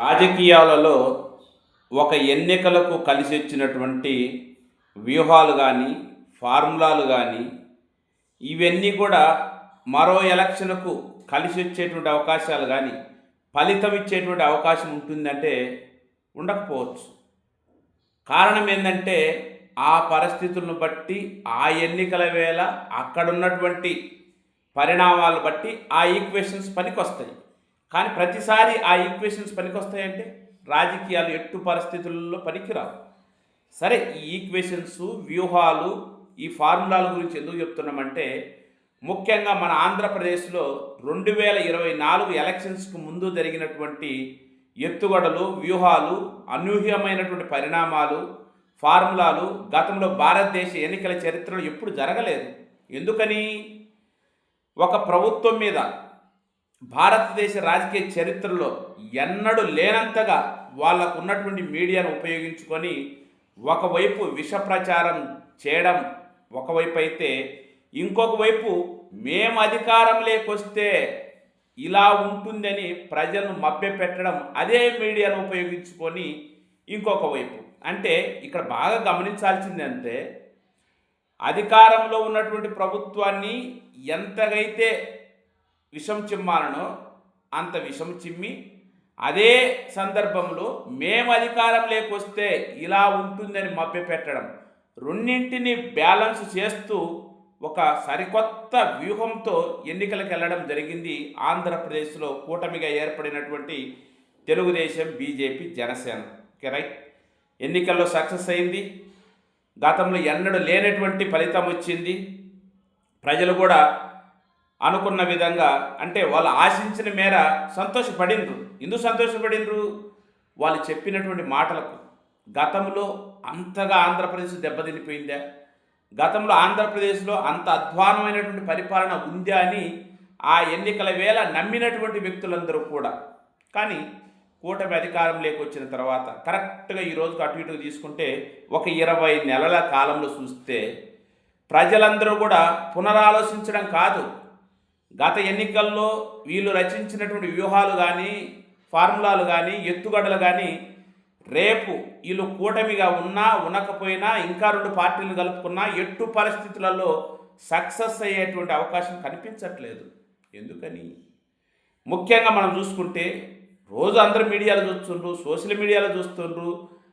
రాజకీయాలలో ఒక ఎన్నికలకు కలిసి వచ్చినటువంటి వ్యూహాలు కానీ ఫార్ములాలు కానీ ఇవన్నీ కూడా మరో ఎలక్షన్కు కలిసి వచ్చేటువంటి అవకాశాలు కానీ ఫలితం ఇచ్చేటువంటి అవకాశం ఉంటుందంటే ఉండకపోవచ్చు. కారణం ఏంటంటే ఆ పరిస్థితులను బట్టి ఆ ఎన్నికల వేళ అక్కడ ఉన్నటువంటి పరిణామాలు బట్టి ఆ ఈక్వేషన్స్ పనికొస్తాయి. కానీ ప్రతిసారి ఆ ఈక్వేషన్స్ పనికొస్తాయంటే? రాజకీయాలు ఎట్టు పరిస్థితుల్లో పనికిరావు. సరే ఈ ఈక్వేషన్స్ వ్యూహాలు ఈ ఫార్ములాల గురించి ఎందుకు చెప్తున్నామంటే ముఖ్యంగా మన ఆంధ్రప్రదేశ్లో రెండు వేల ఇరవై నాలుగు ఎలక్షన్స్కు ముందు జరిగినటువంటి ఎత్తుగడలు వ్యూహాలు అనూహ్యమైనటువంటి పరిణామాలు ఫార్ములాలు గతంలో భారతదేశ ఎన్నికల చరిత్రలో ఎప్పుడు జరగలేదు. ఎందుకని? ఒక ప్రభుత్వం మీద భారతదేశ రాజకీయ చరిత్రలో ఎన్నడూ లేనంతగా వాళ్ళకు ఉన్నటువంటి మీడియాను ఉపయోగించుకొని ఒకవైపు విష ప్రచారం చేయడం ఒకవైపు అయితే ఇంకొక వైపు మేము అధికారం లేకొస్తే ఇలా ఉంటుందని ప్రజలను మభ్యపెట్టడం అదే మీడియాను ఉపయోగించుకొని ఇంకొక వైపు. అంటే ఇక్కడ బాగా గమనించాల్సింది అంటే అధికారంలో ఉన్నటువంటి ప్రభుత్వాన్ని ఎంతగైతే విషం చిమ్మాలను అంత విషం చిమ్మి అదే సందర్భంలో మేము అధికారం లేకొస్తే ఇలా ఉంటుందని మభ్యపెట్టడం. రెండింటిని బ్యాలెన్స్ చేస్తూ ఒక సరికొత్త వ్యూహంతో ఎన్నికలకు వెళ్ళడం జరిగింది ఆంధ్రప్రదేశ్లో కూటమిగా ఏర్పడినటువంటి Telugu Desam BJP Janasena. Okay right? ఎన్నికల్లో సక్సెస్ అయింది. గతంలో ఎన్నడూ లేనటువంటి ఫలితం వచ్చింది. ప్రజలు కూడా అనుకున్న విధంగా అంటే వాళ్ళు ఆశించిన మేర సంతోషపడినరు ఎందుకు సంతోషపడినరు వాళ్ళు చెప్పినటువంటి మాటలకు గతంలో అంతగా ఆంధ్రప్రదేశ్ దెబ్బతినిపోయిందా? గతంలో ఆంధ్రప్రదేశ్లో అంత అధ్వానమైనటువంటి పరిపాలన ఉందా అని ఆ ఎన్నికల వేళ నమ్మినటువంటి వ్యక్తులందరూ కూడా. కానీ కూటమి అధికారం లేకొచ్చిన తర్వాత కరెక్ట్గా ఈ రోజుకు అటు ఇటు తీసుకుంటే ఒక ఇరవై నెలల కాలంలో చూస్తే ప్రజలందరూ కూడా పునరాలోచించడం కాదు. గత ఎన్నికల్లో వీళ్ళు రచించినటువంటి వ్యూహాలు కానీ ఫార్ములాలు కానీ ఎత్తుగడలు కానీ రేపు వీళ్ళు కూటమిగా ఉన్నా ఉండకపోయినా ఇంకా రెండు పార్టీలు కలుపుకున్నా ఎట్టు పరిస్థితులలో సక్సెస్ అయ్యేటువంటి అవకాశం కనిపించట్లేదు. ఎందుకని? ముఖ్యంగా మనం చూసుకుంటే రోజు అందరు మీడియాలో చూస్తుండ్రు సోషల్ మీడియాలో చూస్తుండ్రు.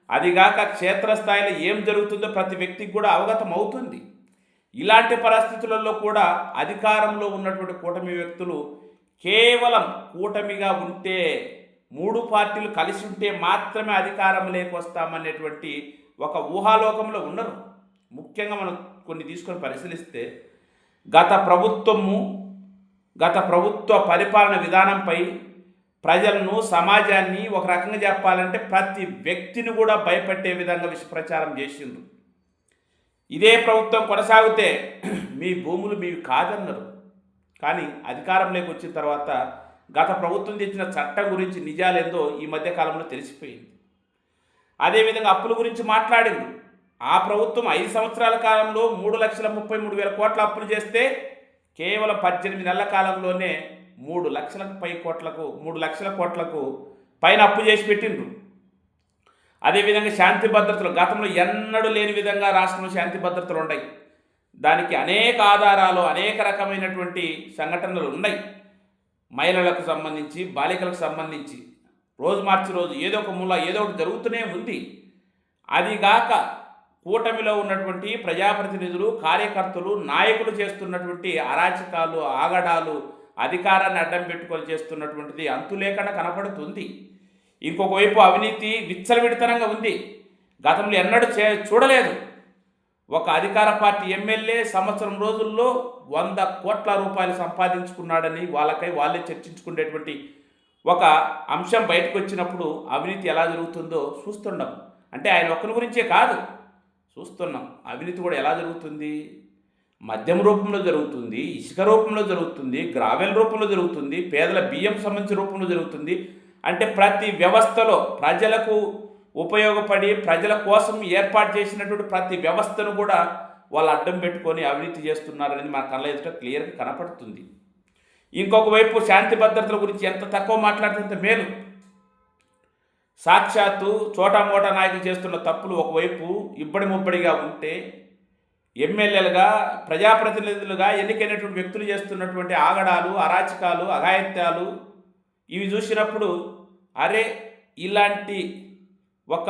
అదిగాక క్షేత్రస్థాయిలో ఏం జరుగుతుందో ప్రతి వ్యక్తికి కూడా అవగతం అవుతుంది ఇలాంటి పరిస్థితులలో కూడా అధికారంలో ఉన్నటువంటి కూటమి వ్యక్తులు కేవలం కూటమిగా ఉంటే మూడు పార్టీలు కలిసి ఉంటే మాత్రమే అధికారం లేకొస్తామనేటువంటి ఒక ఊహాలోకంలో ఉన్నారు ముఖ్యంగా మనం కొన్ని తీసుకొని పరిశీలిస్తే గత ప్రభుత్వము గత ప్రభుత్వ పరిపాలన విధానంపై ప్రజలను సమాజాన్ని ఒక రకంగా చెప్పాలంటే ప్రతి వ్యక్తిని కూడా భయపెట్టే విధంగా విషప్రచారం చేసిండ్రు. ఇదే ప్రభుత్వం కొనసాగితే మీ భూములు మీవి కాదన్నారు. కానీ అధికారంలోకి వచ్చిన తర్వాత గత ప్రభుత్వం తెచ్చిన చట్టం గురించి నిజాలేందో ఈ మధ్య కాలంలో తెలిసిపోయింది. అదేవిధంగా అప్పుల గురించి మాట్లాడింది. ఆ ప్రభుత్వం ఐదు సంవత్సరాల కాలంలో మూడు లక్షల ముప్పై మూడు వేల కోట్ల అప్పులు చేస్తే కేవలం పద్దెనిమిది నెలల కాలంలోనే మూడు లక్షలకు పై కోట్లకు మూడు లక్షల కోట్లకు పైన అప్పు చేసి పెట్టిండ్రు. అదేవిధంగా శాంతి భద్రతలు గతంలో ఎన్నడూ లేని విధంగా రాష్ట్రంలో శాంతి భద్రతలు ఉన్నాయి దానికి అనేక ఆధారాలు అనేక రకమైనటువంటి సంఘటనలు ఉన్నాయి. మహిళలకు సంబంధించి బాలికలకు సంబంధించి. రోజు మార్చి రోజు ఏదో ఒక మూల ఏదో ఒకటి జరుగుతూనే ఉంది. అదిగాక కూటమిలో ఉన్నటువంటి ప్రజాప్రతినిధులు కార్యకర్తలు నాయకులు చేస్తున్నటువంటి అరాచకాలు ఆగడాలు అధికారాన్ని అడ్డం పెట్టుకొని చేస్తున్నటువంటిది అంతులేకుండా కనపడుతుంది. ఇంకొక వైపు అవినీతి విచ్చలవిడితనంగా ఉంది. గతంలో ఎన్నడూ చే చూడలేదు. ఒక అధికార పార్టీ ఎమ్మెల్యే సంవత్సరం రోజుల్లో వంద కోట్ల రూపాయలు సంపాదించుకున్నాడని వాళ్ళకై వాళ్ళే చర్చించుకునేటువంటి ఒక అంశం బయటకు వచ్చినప్పుడు అవినీతి ఎలా జరుగుతుందో చూస్తున్నాం. అంటే ఆయన ఒక్కరి గురించే కాదు చూస్తున్నాం. అవినీతి కూడా ఎలా జరుగుతుంది? మద్యం రూపంలో జరుగుతుంది ఇసుక రూపంలో జరుగుతుంది గ్రావెల్ రూపంలో జరుగుతుంది పేదల బియ్యం సంబంధించిన రూపంలో జరుగుతుంది. అంటే ప్రతి వ్యవస్థలో ప్రజలకు ఉపయోగపడి ప్రజల కోసం ఏర్పాటు చేసినటువంటి ప్రతి వ్యవస్థను కూడా వాళ్ళు అడ్డం పెట్టుకొని అవినీతి చేస్తున్నారనేది మన కళ్ళ ఎదుట క్లియర్గా కనపడుతుంది. ఇంకొక వైపు శాంతి భద్రతల గురించి ఎంత తక్కువ మాట్లాడితే అంత మేలు. సాక్షాత్తు చోటా మోటా నాయకులు చేస్తున్న తప్పులు ఒకవైపు ఇబ్బడి ముబ్బడిగా ఉంటే ఎమ్మెల్యేలుగా ప్రజాప్రతినిధులుగా ఎన్నికైనటువంటి వ్యక్తులు చేస్తున్నటువంటి ఆగడాలు అరాచకాలు అఘాయిత్యాలు ఇవి చూసినప్పుడు అరే ఇలాంటి ఒక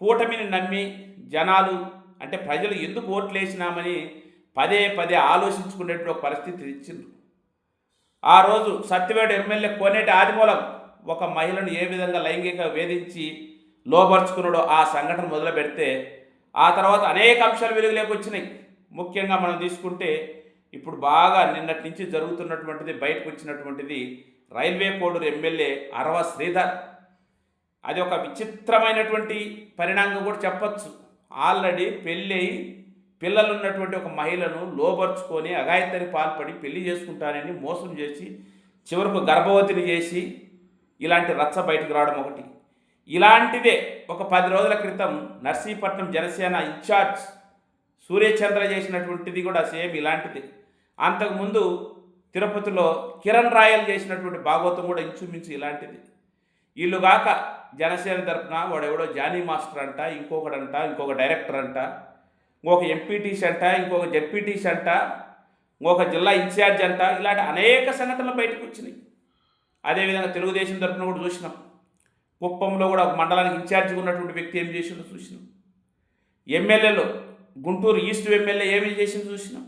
కూటమిని నమ్మి జనాలు అంటే ప్రజలు ఎందుకు ఓట్లు వేసినామని పదే పదే ఆలోచించుకునేటువంటి ఒక పరిస్థితి ఇచ్చింది ఆ రోజు సత్యవేడు ఎమ్మెల్యే కోనేటి ఆదిమూలం ఒక మహిళను ఏ విధంగా లైంగిక వేధించి లోపరుచుకున్నాడో ఆ సంఘటన మొదలు పెడితే ఆ తర్వాత అనేక అంశాలు వెలుగులోకి వచ్చినాయి. ముఖ్యంగా మనం తీసుకుంటే ఇప్పుడు బాగా నిన్నటి నుంచి జరుగుతున్నటువంటిది బయటకు వచ్చినటువంటిది రైల్వే కోడూరు ఎమ్మెల్యే అరవ శ్రీధర్. అది ఒక విచిత్రమైనటువంటి పరిణామం కూడా చెప్పచ్చు. ఆల్రెడీ పెళ్ళి పిల్లలు ఉన్నటువంటి ఒక మహిళను లోపరుచుకొని అఘాయిత్యానికి పాల్పడి పెళ్ళి చేసుకుంటానని మోసం చేసి చివరకు గర్భవతిని చేసి ఇలాంటి రచ్చ బయటకు రావడం ఒకటి. ఇలాంటిదే ఒక పది రోజుల క్రితం నర్సీపట్నం జనసేన ఇన్ఛార్జ్ సూర్యచంద్ర చేసినటువంటిది కూడా సేమ్ ఇలాంటిది. అంతకుముందు తిరుపతిలో కిరణ్ రాయల్ చేసినటువంటి భాగవతం కూడా ఇంచుమించు ఇలాంటిది. వీళ్ళుగాక జనసేన తరపున వాడెవడో జానీ మాస్టర్ అంట ఇంకొకడంట ఇంకొక డైరెక్టర్ అంట ఇంకొక ఎంపీటీసీ అంట ఇంకొక జెడ్పీటీసీ అంట ఇంకొక జిల్లా ఇన్ఛార్జ్ అంట ఇలాంటి అనేక సంఘటనలు బయటకు వచ్చినాయి. అదేవిధంగా తెలుగుదేశం తరపున కూడా చూసినాం. కుప్పంలో కూడా ఒక మండలానికి ఇన్ఛార్జిగా ఉన్నటువంటి వ్యక్తి ఏం చేసిందో చూసినాం. ఎమ్మెల్యేలు గుంటూరు ఈస్ట్ ఎమ్మెల్యే ఏమి చేసిందో చూసినాం.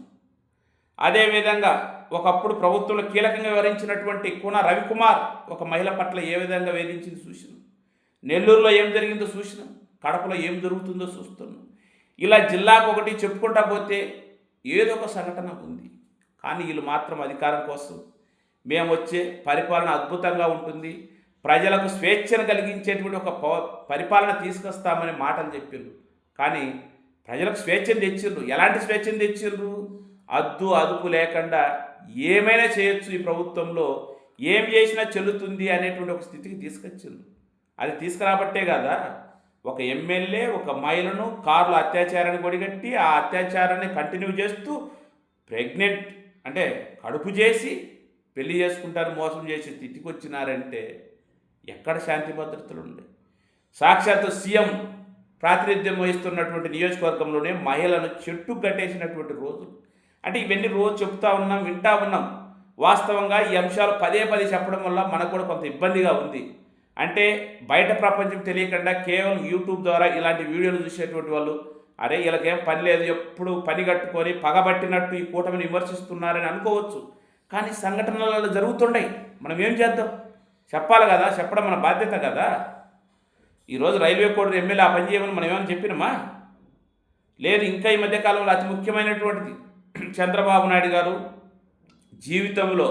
అదేవిధంగా ఒకప్పుడు ప్రభుత్వంలో కీలకంగా వివరించినటువంటి కూన రవికుమార్ ఒక మహిళ పట్ల ఏ విధంగా వేధించింది చూసినాం. నెల్లూరులో ఏం జరిగిందో చూసినాం. కడపలో ఏం జరుగుతుందో చూస్తున్నాం. ఇలా జిల్లాకు ఒకటి చెప్పుకుంటా పోతే ఏదో ఒక సంఘటన ఉంది. కానీ వీళ్ళు మాత్రం అధికారం కోసం మేము వచ్చే పరిపాలన అద్భుతంగా ఉంటుంది. ప్రజలకు స్వేచ్ఛను కలిగించేటువంటి ఒక ప- పరిపాలన తీసుకొస్తామని మాటలు చెప్పిండ్రు కానీ ప్రజలకు స్వేచ్ఛను తెచ్చిండ్రు ఎలాంటి స్వేచ్ఛను తెచ్చిండ్రు అద్దు అదుపు లేకుండా ఏమైనా చేయొచ్చు ఈ ప్రభుత్వంలో ఏం చేసినా చెల్లుతుంది అనేటువంటి ఒక స్థితికి తీసుకొచ్చింది. అది తీసుకురాబట్టే కదా? ఒక ఎమ్మెల్యే ఒక మహిళను కారులో అత్యాచారాన్ని కొడిగట్టి ఆ అత్యాచారాన్ని కంటిన్యూ చేస్తూ ప్రెగ్నెంట్ అంటే కడుపు చేసి పెళ్ళి చేసుకుంటారు మోసం చేసి స్థితికి వచ్చినారంటే ఎక్కడ శాంతి భద్రతలు ఉండే? సాక్షాత్తు సీఎం ప్రాతినిధ్యం వహిస్తున్నటువంటి నియోజకవర్గంలోనే మహిళను చెట్టు కట్టేసినటువంటి రోజులు అంటే ఇవన్నీ రోజు చెప్తా ఉన్నాం వింటా ఉన్నాం. వాస్తవంగా ఈ అంశాలు పదే పదే చెప్పడం వల్ల మనకు కూడా కొంత ఇబ్బందిగా ఉంది. అంటే బయట ప్రపంచం తెలియకుండా కేవలం యూట్యూబ్ ద్వారా ఇలాంటి వీడియోలు చూసేటువంటి వాళ్ళు అరే వీళ్ళకేం పని లేదు ఎప్పుడు పని కట్టుకొని పగబట్టినట్టు ఈ కూటమిని విమర్శిస్తున్నారని అనుకోవచ్చు. కానీ సంఘటనలలో జరుగుతుండయి. మనం ఏం చేద్దాం? చెప్పాలి కదా చెప్పడం మన బాధ్యత కదా. ఈరోజు రైల్వే కోడ్ ఎమ్మెల్యే ఆ పని చేయమని మనం ఏమైనా చెప్పినామా? లేదు ఇంకా ఈ మధ్యకాలంలో అతి ముఖ్యమైనటువంటిది. చంద్రబాబు నాయుడు గారు జీవితంలో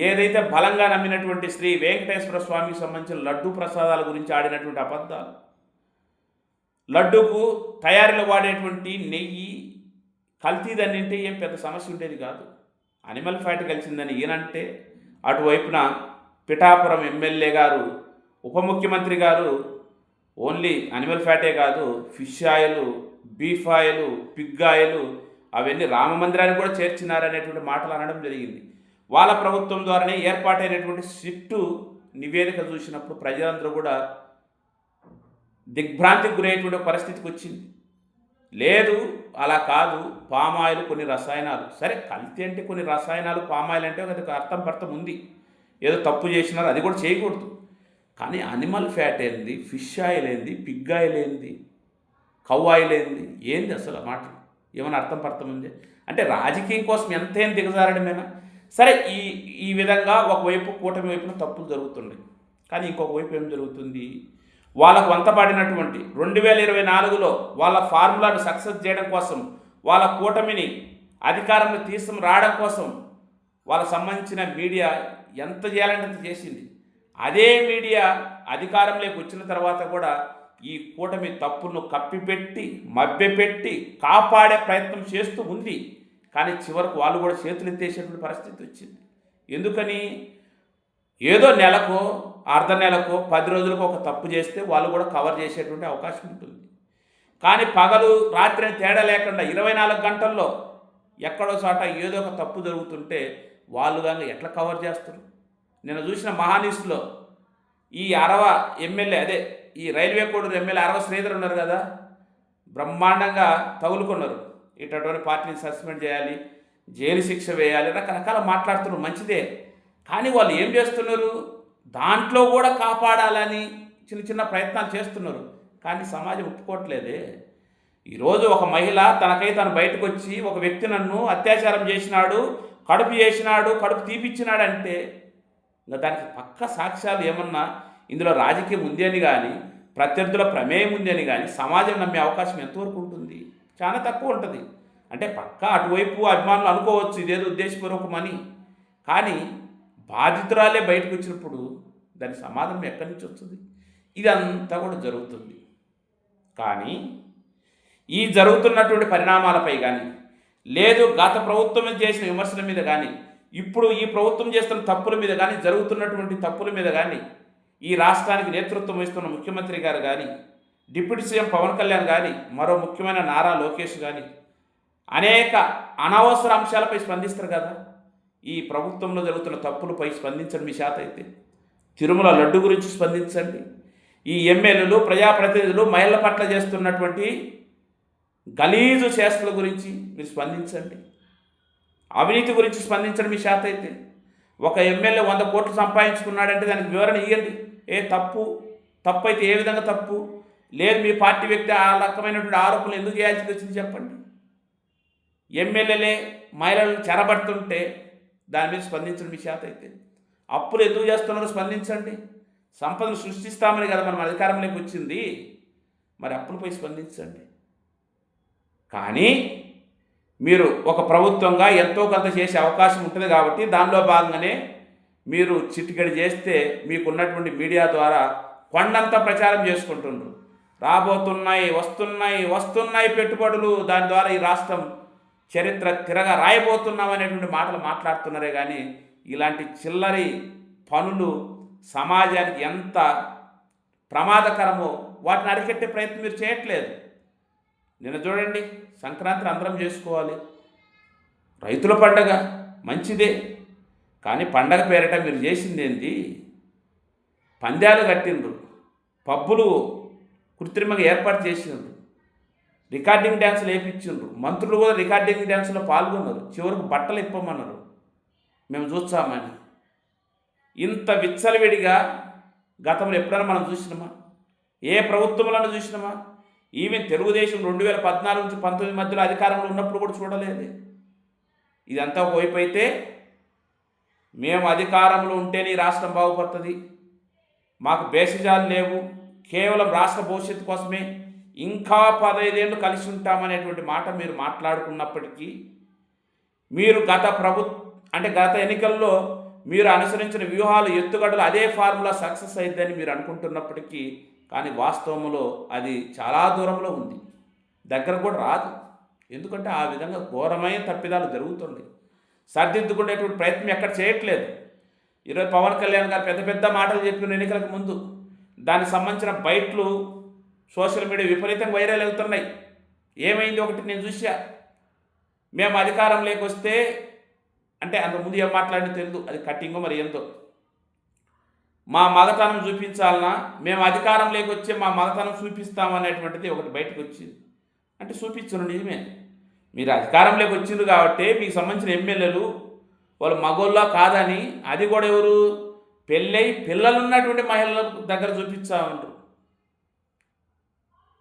ఏదైతే బలంగా నమ్మినటువంటి శ్రీ వెంకటేశ్వర స్వామికి సంబంధించిన లడ్డు ప్రసాదాల గురించి ఆడినటువంటి అబద్ధాలు లడ్డుకు తయారీలో వాడేటువంటి నెయ్యి కల్తీదని అంటే ఏం పెద్ద సమస్య ఉండేది కాదు. అనిమల్ ఫ్యాట్ కలిసిందని ఈయనంటే అటువైపున పిఠాపురం ఎమ్మెల్యే గారు ఉప ముఖ్యమంత్రి గారు ఓన్లీ అనిమల్ ఫ్యాటే కాదు fish oil beef oil pig oil అవన్నీ రామ మందిరాన్ని కూడా చేర్చినారనేటువంటి మాటలు అనడం జరిగింది. వాళ్ళ ప్రభుత్వం ద్వారానే ఏర్పాటైనటువంటి స్విఫ్ట్ నివేదిక చూసినప్పుడు ప్రజలందరూ కూడా దిగ్భ్రాంతికి గురయ్యేటువంటి పరిస్థితికి వచ్చింది. లేదు అలా కాదు పామాయిల్ కొన్ని రసాయనాలు. సరే కల్తీ అంటే కొన్ని రసాయనాలు పామాయిల్ అంటే ఒక అర్థం పర్థం ఉంది. ఏదో తప్పు చేసినారు అది కూడా చేయకూడదు. కానీ అనిమల్ ఫ్యాట్ ఏంది? ఫిష్ ఆయిల్ ఏంది? పిగ్ ఆయిల్ ఏంది? కవ్ ఆయిల్ ఏంది? ఏంది అసలు ఆ మాట ఏమైనా అర్థం పర్థం ఉంది అంటే రాజకీయం కోసం ఎంతేం దిగజారడమేనా సరే ఈ ఈ విధంగా ఒకవైపు కూటమి వైపున తప్పులు జరుగుతున్నాయి కానీ ఇంకొక వైపు ఏం జరుగుతుంది? వాళ్ళకు వంతపాడినటువంటి రెండు వేల ఇరవై నాలుగులో వాళ్ళ ఫార్ములాను సక్సెస్ చేయడం కోసం వాళ్ళ కూటమిని అధికారంలో తీసుకుని రావడం కోసం వాళ్ళకు సంబంధించిన మీడియా ఎంత చేయాలంటే అంత చేసింది. అదే మీడియా అధికారంలోకి వచ్చిన తర్వాత కూడా ఈ కూటమి తప్పును కప్పిపెట్టి మభ్యపెట్టి కాపాడే ప్రయత్నం చేస్తూ ఉంది. కానీ చివరకు వాళ్ళు కూడా చేతులు ఎత్తేసేటువంటి పరిస్థితి వచ్చింది. ఎందుకని? ఏదో నెలకు అర్ధ నెలకు పది రోజులకు ఒక తప్పు చేస్తే వాళ్ళు కూడా కవర్ చేసేటువంటి అవకాశం ఉంటుంది. కానీ పగలు రాత్రి అని తేడా లేకుండా ఇరవై నాలుగు గంటల్లో ఎక్కడో చోట ఏదో ఒక తప్పు జరుగుతుంటే వాళ్ళు కానీ ఎట్లా కవర్ చేస్తారు? నేను చూసిన మహానీస్లో ఈ అరవ ఎమ్మెల్యే అదే ఈ రైల్వే కోడూరు ఎమ్మెల్యే అరవ శ్రీధర్ ఉన్నారు కదా బ్రహ్మాండంగా తగులుకున్నారు. ఇటువంటి పార్టీని సస్పెండ్ చేయాలి జైలు శిక్ష వేయాలి రకరకాల మాట్లాడుతున్నారు. మంచిదే. కానీ వాళ్ళు ఏం చేస్తున్నారు? దాంట్లో కూడా కాపాడాలని చిన్న చిన్న ప్రయత్నాలు చేస్తున్నారు. కానీ సమాజం ఒప్పుకోవట్లేదే. ఈరోజు ఒక మహిళ తనకై తను బయటకు వచ్చి ఒక వ్యక్తి నన్ను అత్యాచారం చేసినాడు కడుపు చేసినాడు కడుపు తీపిచ్చినాడంటే ఇంకా దానికి పక్క సాక్ష్యాలు ఏమన్నా ఇందులో రాజకీయం ఉంది అని కానీ ప్రత్యర్థుల ప్రమేయం ఉంది అని కానీ సమాజం నమ్మే అవకాశం ఎంతవరకు ఉంటుంది? చాలా తక్కువ ఉంటుంది. అంటే పక్క అటువైపు అభిమానులు అనుకోవచ్చు ఇదేదో ఉద్దేశపూర్వకమని కానీ బాధితురాలే బయటకు వచ్చినప్పుడు దాని సమాధానం ఎక్కడి నుంచి వస్తుంది? ఇదంతా కూడా జరుగుతుంది. కానీ ఈ జరుగుతున్నటువంటి పరిణామాలపై కానీ లేదు గత ప్రభుత్వం చేసిన విమర్శల మీద కానీ ఇప్పుడు ఈ ప్రభుత్వం చేస్తున్న తప్పుల మీద కానీ జరుగుతున్నటువంటి తప్పుల మీద కానీ ఈ రాష్ట్రానికి నేతృత్వం వహిస్తున్న ముఖ్యమంత్రి గారు కానీ డిప్యూటీ సీఎం పవన్ కళ్యాణ్ కానీ మరో ముఖ్యమైన నారా లోకేష్ కానీ అనేక అనవసర అంశాలపై స్పందిస్తారు కదా. ఈ ప్రభుత్వంలో జరుగుతున్న తప్పులపై స్పందించండి మీ శాత అయితే. తిరుమల లడ్డు గురించి స్పందించండి. ఈ ఎమ్మెల్యేలు ప్రజాప్రతినిధులు మహిళల పట్ల చేస్తున్నటువంటి గలీజు చేష్టల గురించి మీరు స్పందించండి. అవినీతి గురించి స్పందించడం మీ శాత అయితే. ఒక ఎమ్మెల్యే వంద కోట్లు సంపాదించుకున్నాడంటే దానికి వివరణ ఇవ్వండి ఏ తప్పు? తప్పు అయితే ఏ విధంగా తప్పు? లేదు మీ పార్టీ వ్యక్తి ఆ రకమైనటువంటి ఆరోపణలు ఎందుకు చేయాల్సి వచ్చింది చెప్పండి. ఎమ్మెల్యేలే మహిళలను చెరబడుతుంటే దాని మీద స్పందించడం మీ శాత అయితే. అప్పులు ఎందుకు చేస్తున్నారో స్పందించండి. సంపదను సృష్టిస్తామని కదా మనం అధికారంలోకి వచ్చింది. మరి అప్పులపై స్పందించండి. కానీ మీరు ఒక ప్రభుత్వంగా ఎంతో కొంత చేసే అవకాశం ఉంటుంది కాబట్టి దానిలో భాగంగానే మీరు చిటికెడు చేస్తే మీకున్నటువంటి మీడియా ద్వారా కొండంత ప్రచారం చేసుకుంటుండ్రు. రాబోతున్నాయి వస్తున్నాయి వస్తున్నాయి పెట్టుబడులు దాని ద్వారా ఈ రాష్ట్రం చరిత్ర తిరగా రాయబోతున్నాం అనేటువంటి మాటలు మాట్లాడుతున్నారే కానీ ఇలాంటి చిల్లరి పనులు సమాజానికి ఎంత ప్రమాదకరమో వాటిని అరికెట్టే ప్రయత్నం మీరు చేయట్లేదు. నిన్న చూడండి సంక్రాంతి అందరం చేసుకోవాలి. రైతుల పండగ మంచిదే కానీ పండగ పేరిట మీరు చేసింది ఏంటి? పందాలు కట్టిండ్రు పబ్బులు కృత్రిమంగా ఏర్పాటు చేసిండ్రు రికార్డింగ్ డ్యాన్సులు వేయించిండ్రు మంత్రులు కూడా రికార్డింగ్ డ్యాన్సులో పాల్గొన్నారు చివరికి బట్టలు ఇప్పమన్నారు మేము చూస్తామని. ఇంత విచ్చలవిడిగా గతంలో ఎప్పుడైనా మనం చూసినామా? ఏ ప్రభుత్వంలో చూసినామా? ఈవెన్ తెలుగుదేశం రెండు వేల పద్నాలుగు నుంచి పంతొమ్మిది మధ్యలో అధికారంలో ఉన్నప్పుడు కూడా చూడలేదు. ఇదంతా వైపు అయితే మేము అధికారంలో ఉంటేనే ఈ రాష్ట్రం బాగుపడుతుంది. మాకు బేసిజాలు లేవు. కేవలం రాష్ట్ర భవిష్యత్తు కోసమే ఇంకా పదైదేళ్ళు కలిసి ఉంటామనేటువంటి మాట మీరు మాట్లాడుకున్నప్పటికీ మీరు గత ప్రభు అంటే గత ఎన్నికల్లో మీరు అనుసరించిన వ్యూహాలు ఎత్తుగడలు అదే ఫార్ములా సక్సెస్ అయిద్దని మీరు అనుకుంటున్నప్పటికీ కానీ వాస్తవంలో అది చాలా దూరంలో ఉంది. దగ్గర కూడా రాదు. ఎందుకంటే ఆ విధంగా ఘోరమైన తప్పిదాలు జరుగుతుంది సర్దిద్దుకునేటువంటి ప్రయత్నం ఎక్కడ చేయట్లేదు. ఈరోజు పవన్ కళ్యాణ్ గారు పెద్ద పెద్ద మాటలు చెప్పిన ఎన్నికలకు ముందు దానికి సంబంధించిన బయట్లు సోషల్ మీడియా విపరీతంగా వైరల్ అవుతున్నాయి. ఏమైంది ఒకటి నేను చూసా మేము అధికారం లేకొస్తే అంటే అంతకుముందు ఏం మాట్లాడినా తెలియదు అది కట్టింగో మరి ఎంతో మా మగతనం చూపించాలన్నా మేము అధికారం లేకొచ్చే మా మగతనం చూపిస్తామనేటువంటిది ఒకటి బయటకు వచ్చింది. అంటే చూపించను నిజమే. మీరు అధికారం లేకొచ్చిండ్రు కాబట్టి మీకు సంబంధించిన ఎమ్మెల్యేలు వాళ్ళు మగోళ్ళ కాదని అది కూడా ఎవరు? పెళ్ళై పిల్లలు ఉన్నటువంటి మహిళల దగ్గర చూపించామంటారు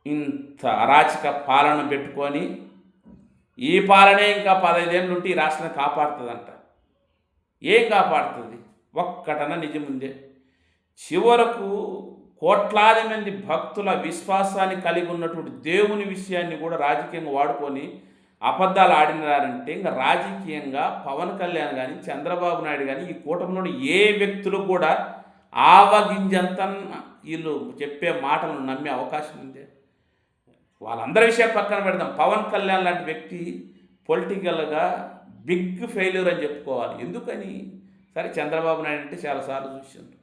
ఇంత అరాచక పాలన పెట్టుకొని ఈ పాలనే ఇంకా పదహైదేళ్ళు ఉంటే ఈ రాష్ట్రాన్ని కాపాడుతుందంట. ఏం కాపాడుతుంది? ఒక్కటన నిజముందే చివరకు కోట్లాది మంది భక్తుల విశ్వాసాన్ని కలిగి ఉన్నటువంటి దేవుని విషయాన్ని కూడా రాజకీయంగా వాడుకొని అబద్ధాలు ఆడినారంటే ఇంకా రాజకీయంగా పవన్ కళ్యాణ్ కానీ చంద్రబాబు నాయుడు కానీ ఈ కూటమిలో ఏ వ్యక్తులు కూడా ఆవగింజంత వీళ్ళు చెప్పే మాటలను నమ్మే అవకాశం ఉంది. వాళ్ళందరి విషయాలు పక్కన పెడదాం. పవన్ కళ్యాణ్ లాంటి వ్యక్తి పొలిటికల్గా బిగ్ ఫెయిల్యూర్ అని చెప్పుకోవాలి. ఎందుకని? సరే చంద్రబాబు నాయుడు అంటే చాలాసార్లు చూసిండ్రు.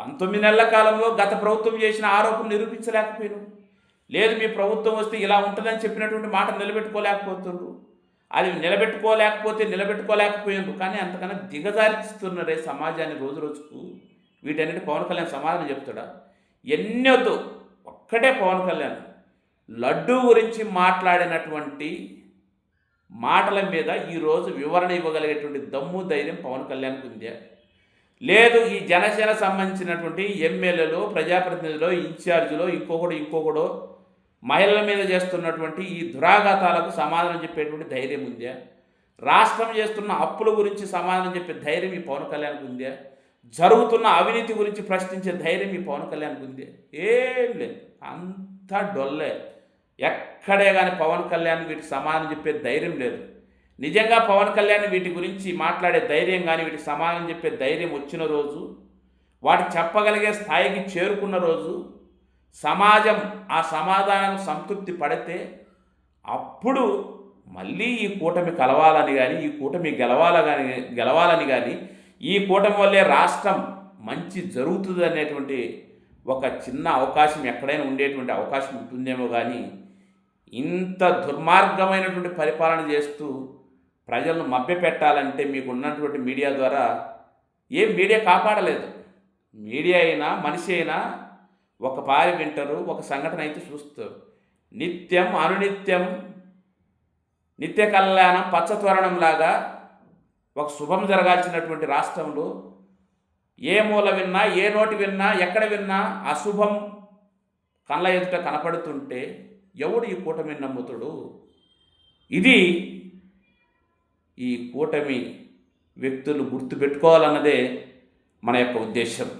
పంతొమ్మిది నెలల కాలంలో గత ప్రభుత్వం చేసిన ఆరోపణలు నిరూపించలేకపోయాను. లేదు మీ ప్రభుత్వం వస్తే ఇలా ఉంటుందని చెప్పినటువంటి మాట నిలబెట్టుకోలేకపోతుండ్రు. అది నిలబెట్టుకోలేకపోతే నిలబెట్టుకోలేకపోయిండ్రు. కానీ అంతకన్నా దిగజారిస్తున్నారే సమాజాన్ని రోజు రోజుకు వీటన్నిటి పవన్ కళ్యాణ్ సమాధానం చెప్తాడా? ఎన్నోతో ఒక్కటే పవన్ కళ్యాణ్. లడ్డూ గురించి మాట్లాడినటువంటి మాటల మీద ఈరోజు వివరణ ఇవ్వగలిగేటువంటి దమ్ము ధైర్యం పవన్ కళ్యాణ్కి ఉందా. లేదు ఈ జనసేన సంబంధించినటువంటి ఎమ్మెల్యేలు ప్రజాప్రతినిధులు ఇన్ఛార్జీలు ఇంకొకడు ఇంకొకడు మహిళల మీద చేస్తున్నటువంటి ఈ దురాఘాతాలకు సమాధానం చెప్పేటువంటి ధైర్యం ఉందా? రాష్ట్రం చేస్తున్న అప్పుల గురించి సమాధానం చెప్పే ధైర్యం ఈ పవన్ కళ్యాణ్కి ఉందా? జరుగుతున్న అవినీతి గురించి ప్రశ్నించే ధైర్యం ఈ పవన్ కళ్యాణ్కి ఉంది? ఏం లేదు. అంతా డొల్లే. ఎక్కడే కానీ పవన్ కళ్యాణ్ వీటికి సమాధానం చెప్పే ధైర్యం లేదు. నిజంగా పవన్ కళ్యాణ్ వీటి గురించి మాట్లాడే ధైర్యం కానీ వీటికి సమాధానం చెప్పే ధైర్యం వచ్చిన రోజు వాటి చెప్పగలిగే స్థాయికి చేరుకున్న రోజు సమాజం ఆ సమాధానం సంతృప్తి పడితే అప్పుడు మళ్ళీ ఈ కూటమి కలవాలని కానీ ఈ కూటమి గెలవాలని కానీ గెలవాలని కానీ ఈ కూటమి వల్లే రాష్ట్రం మంచి జరుగుతుంది అనేటువంటి ఒక చిన్న అవకాశం ఎక్కడైనా ఉండేటువంటి అవకాశం ఉంటుందేమో కానీ ఇంత దుర్మార్గమైనటువంటి పరిపాలన చేస్తూ ప్రజలను మభ్యపెట్టాలంటే మీకు ఉన్నటువంటి మీడియా ద్వారా ఏ మీడియా కాపాడలేదు. మీడియా అయినా మనిషి అయినా ఒక పారి వింటారు ఒక సంఘటన అయితే చూస్తారు. నిత్యం అనునిత్యం నిత్య కళ్యాణం పచ్చత్వరణం లాగా ఒక శుభం జరగాల్సినటువంటి రాష్ట్రంలో ఏ మూల విన్నా ఏ నోటి విన్నా ఎక్కడ విన్నా అశుభం కళ్ళ ఎదుట కనపడుతుంటే ఎవడు ఈ కూటమి నమ్ముతుడు? ఇది ఈ కూటమి వ్యక్తులు గుర్తుపెట్టుకోవాలన్నదే మన యొక్క ఉద్దేశం